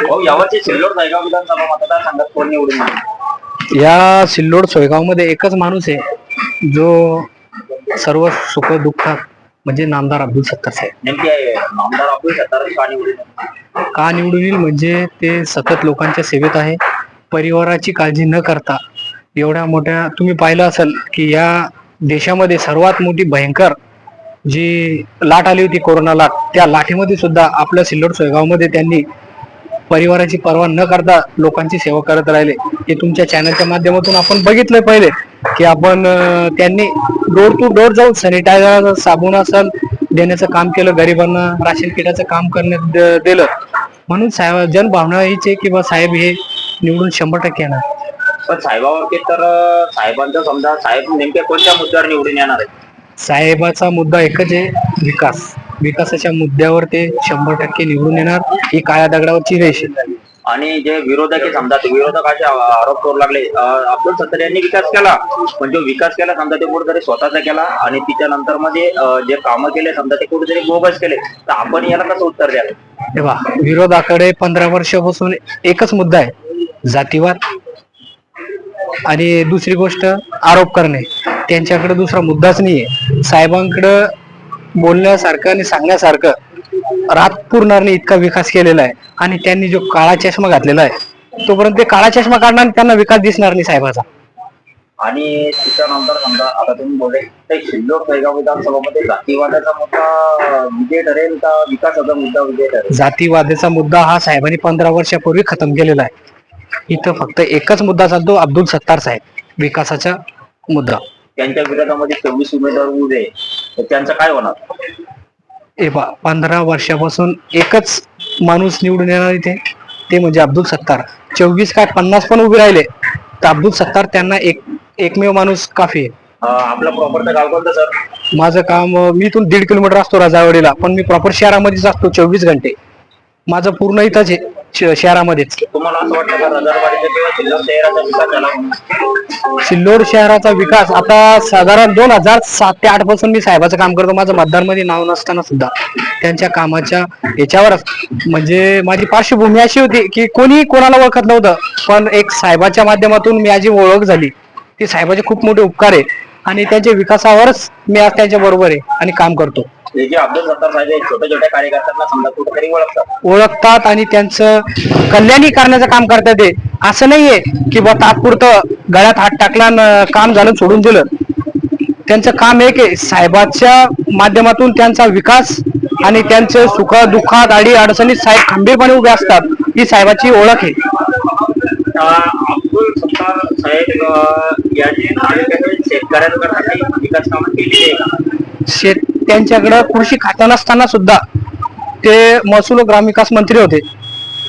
भाऊ यावरची सिल्लोड जळगाव विधानसभा मतदारसंघात कोण निवडून येईल? या सिल्लोड सोयगावमध्ये एकच माणूस आहे जो सर्व सुख दुःखात म्हणजे नामदार अब्दुल सत्तार साहेब नेमकी आहे आमदार अब्दुल सत्तार का निवडून येईल? का निवडून येईल म्हणजे ते सतत लोकांच्या सेवेत आहे परिवाराची काळजी न करता एवढ्या मोठ्या तुम्ही पाहिलं असेल की या देशामध्ये सर्वात मोठी भयंकर जी लाट आली होती कोरोना लाट त्या लाटेमध्ये सुद्धा आपल्या सिल्लोड सोयगावमध्ये त्यांनी परिवाराची पर्वा न करता लोकांची सेवा करत राहिले. हे तुमच्या चॅनलच्या माध्यमातून आपण बघितलंय पहिले की आपण त्यांनी डोर टू डोर जाऊन सॅनिटायझर साबण असेल देण्याचं काम केलं गरिबांना राशन किटाचं काम करण्यात दिलं. म्हणून साहेब जनभावना हीच आहे की बा साहेब हे निवडून शंभर टक्के येणार. पण साहेबावरती तर साहेबांचा समजा साहेब नेमक्या कोणत्या मुद्द्यावर निवडून येणार आहे साहेबाचा मुद्दा एकच आहे विकास. विकासाच्या मुद्द्यावर ते शंभर टक्के निवडून येणार ही काळ्या दगडावरची रेष आहे. आणि जे विरोधक समजा ते विरोधकाचे आ- आरोप करू लागले. अब्दुल सत्तार यांनी विकास केला. पण जो विकास केला समजा ते कुठेतरी स्वतःचा केला आणि तिच्या नंतर मध्ये जे कामं केले समजा ते कुठेतरी बोगस केले. तर आपण याला कसं उत्तर द्याल? तेव्हा विरोधाकडे पंधरा वर्षापासून एकच मुद्दा आहे जातीवाद. आणि दुसरी गोष्ट आरोप करणे. त्यांच्याकडे दुसरा मुद्दाच नाहीये. साहेबांकडं बोलण्यासारखं आणि सांगण्यासारखं रात पुरणार नाही इतका विकास केलेला आहे. आणि त्यांनी जो काळा चष्मा घातलेला आहे तोपर्यंत ते काळा चष्मा काढणार आणि त्यांना विकास दिसणार नाही साहेबाचा. आणि त्याच्यानंतर समजा आता तुम्ही बोलले तर शिल्लोड जळगाव विधानसभामध्ये जातीवादाचा मुद्दा विजय ठरेल का विकासाचा मुद्दा विजय ठरेल? जातीवादाचा मुद्दा हा साहेबांनी पंधरा वर्षापूर्वी खतम केलेला आहे. इथं फक्त एकच मुद्दा चालतो अब्दुल सत्तार साहेब विकासाचा मुद्दा. त्यांच्या विरोधामध्ये चोवीस उमेदवार उभे. तर त्यांचं काय होणार? हे पा पंधरा वर्षापासून एकच माणूस निवडून येणार इथे ते म्हणजे अब्दुल सत्तार. चोवीस काय पन्नास पण उभे राहिले तर अब्दुल सत्तार त्यांना एक एकमेव माणूस काफी आहे. अं, आपलं प्रॉपरचं गाव कोणतं सर माझं काम अं, मी इथून दीड किलोमीटर असतो राजावाडीला पण मी प्रॉपर शहरामध्येच असतो चोवीस घंटे. माझं पूर्ण इथंच आहे. शहरामध्येच तुम्हाला असं वाटतं का रजरवाडीचा किंवा शिल्लोड शहराचा विकास झाला? सिल्लोड शहराचा विकास आता साधारण दोन हजार सात ते आठपासून मी साहेबाचं काम करतो. माझं मतदारमध्ये नाव नसताना सुद्धा त्यांच्या कामाच्या याच्यावरच म्हणजे माझी पार्श्वभूमी अशी होती की कोणी कोणाला ओळखत नव्हतं पण एक साहेबाच्या माध्यमातून माझी ओळख झाली. ती साहेबाचे खूप मोठे उपकार आहे. आणि त्यांच्या विकासावरच मी आज त्यांच्या बरोबर आहे आणि काम करतो. हे जे अब्दुल सत्तार साहेब आहेत, छोट्या छोट्या कार्यकर्त्यांना समजा कुठेतरी ओळखतात. ओळखतात आणि त्यांचं कल्याणी करण्याचं काम करतात ते. असं नाहीये की बा तात्पुरतं गळ्यात हात टाकला काम झालं सोडून दिलं. त्यांचं काम एक आहे साहेबाच्या माध्यमातून त्यांचा विकास आणि त्यांचे सुख दुःखात अडी अडचणीत साहेब खंबीरपणे उभे असतात ही साहेबाची ओळख आहे. अब्दुल साहेब यांनी विकास कामं आहे का? शेत त्यांच्याकडं कृषी खात्या नसताना सुद्धा ते महसूल ग्रामविकास मंत्री होते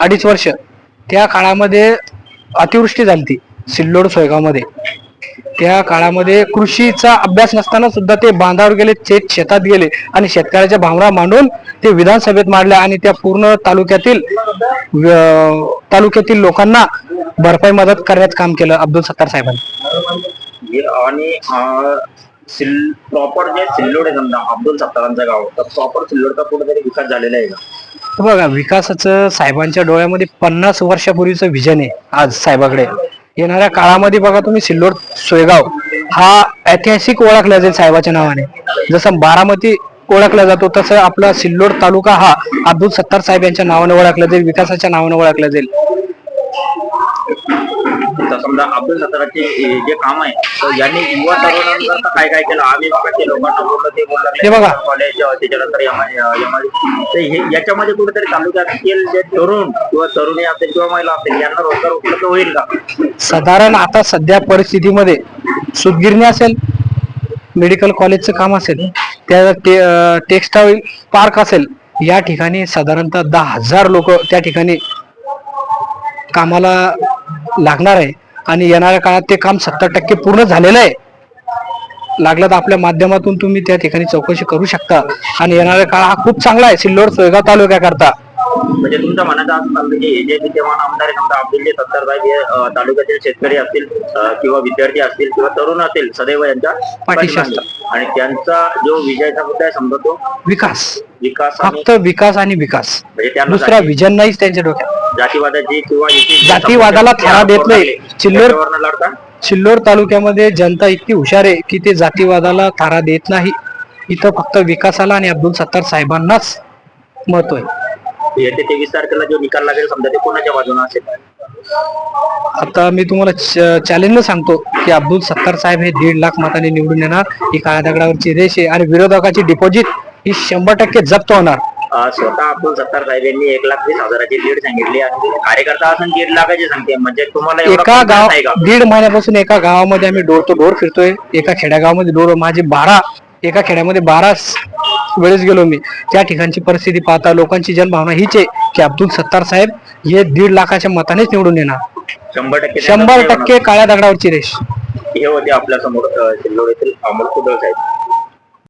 अडीच वर्ष. त्या काळामध्ये अतिवृष्टी झाली ती सिल्लोड सोयगावमध्ये. त्या काळामध्ये कृषीचा अभ्यास नसताना सुद्धा ते बांधावर गेले शेत शेतात गेले आणि शेतकऱ्याच्या भावना मांडून ते विधानसभेत मांडल्या आणि त्या पूर्ण तालुक्यातील तालुक्यातील लोकांना भरपाई मदत करण्याचं काम केलं अब्दुल सत्तार साहेबांनी. आणि प्रॉपर जे सिल्लोड आहे समजा अब्दुल सत्तारांचं गाव तर प्रॉपर सिल्लोडचा कुठेतरी विकास झालेला आहे का? बघा विकासाचं साहेबांच्या डोळ्यामध्ये पन्नास वर्षापूर्वीचं विजन आहे आज साहेबाकडे. येणाऱ्या काळामध्ये बघा तुम्ही सिल्लोड सोयगाव हा ऐतिहासिक ओळखला जाईल साहेबाच्या नावाने. जसं बारामती ओळखला जातो तसं आपला सिल्लोड तालुका हा अब्दुल सत्तार साहेब यांच्या नावाने ओळखला जाईल विकासाच्या नावाने ओळखला जाईल. समजा अब्दुल सत्तारांचे हे जे काम आहे तर यांनी युवा तरुणांकरता काय काय केलं आम्ही मागाचे लोकांना बोललो ते हे बघा. कॉलेज त्याच्यानंतर तर हे याच्यामध्ये कुठेतरी तालुक्यातील जे तरुण किंवा तरुणी असेल किंवा महिला असेल यांना रोजगार उपलब्ध होईल का साधारण आता सध्या परिस्थितीमध्ये सुदगिरणी असेल मेडिकल कॉलेजचं काम असेल त्या ते टेक्स्टाईल पार्क असेल या ठिकाणी साधारणतः दहा हजार लोक त्या ठिकाणी कामाला लागणार आहे. आणि येणाऱ्या काळात ते काम सत्तर टक्के पूर्ण झालेलं आहे. लागलं तर आपल्या माध्यमातून तुम्ही त्या ठिकाणी चौकशी करू शकता. आणि येणारा काळ हा खूप चांगला आहे. सिल्लोड सोयगाव तालुक्याकरता. म्हणजे तुमच्या मनात असं की जे विद्यमान आमदार समजा अब्दुल जे सत्तार हे तालुक्यातील शेतकरी असतील किंवा विद्यार्थी असतील किंवा तरुण असतील सदैव यांच्या पाठीशी पाठीमागे. आणि त्यांचा जो विजयाचा मुद्दा आहे समजा तो? विकास. विकास फक्त विकास आणि विकास. म्हणजे दुसरा विजन नाहीच त्यांच्या डोक्यात. जातीवादाची किंवा इथे जातीवादाला थारा देत नाही. चिल्लोर- चिल्लोर लढता तालुक्यामध्ये जनता इतकी हुशार आहे की ते जातीवादाला थारा देत नाही. इथं फक्त विकासाला आणि अब्दुल सत्तार साहेबांनाच महत्त्व आहे. तेवीस तारखेला जो निकाल लागेल समजा ते कोणाच्या बाजूने असेल? आता मी तुम्हाला चॅलेंज सांगतो की अब्दुल सत्तार साहेब हे दीड लाख मतांनी निवडून येणार. ही काळ्या दगडावरची रेष आहे आणि विरोधकाची डिपॉझिट ही शंभर टक्के जप्त होणार. स्वतः अब्दुल सत्तार साहेब यांनी एक लाख वीस हजाराची लीड सांगितली आणि कार्यकर्ता असून दीड लाखाची सांगते. म्हणजे तुम्हाला एवढा एका confidence गाव आहे का? दीड महिन्यापासून एका गावामध्ये आम्ही डोर टू डोर फिरतोय. एका खेड्यागावामध्ये डोर माझे बारा एका खेड्यामध्ये बारा स- वेळेस गेलो मी. त्या ठिकाणची परिस्थिती पाहता लोकांची जनभावना हीच आहे की अब्दुल सत्तार साहेब हे दीड लाखाच्या मतानेच निवडून येणार. शंभर टक्के शंभर टक्के काळ्या दगडावरची रेष. हे होते आपल्यासमोर सिल्लोड येथील अमोल कुदळ साहेब.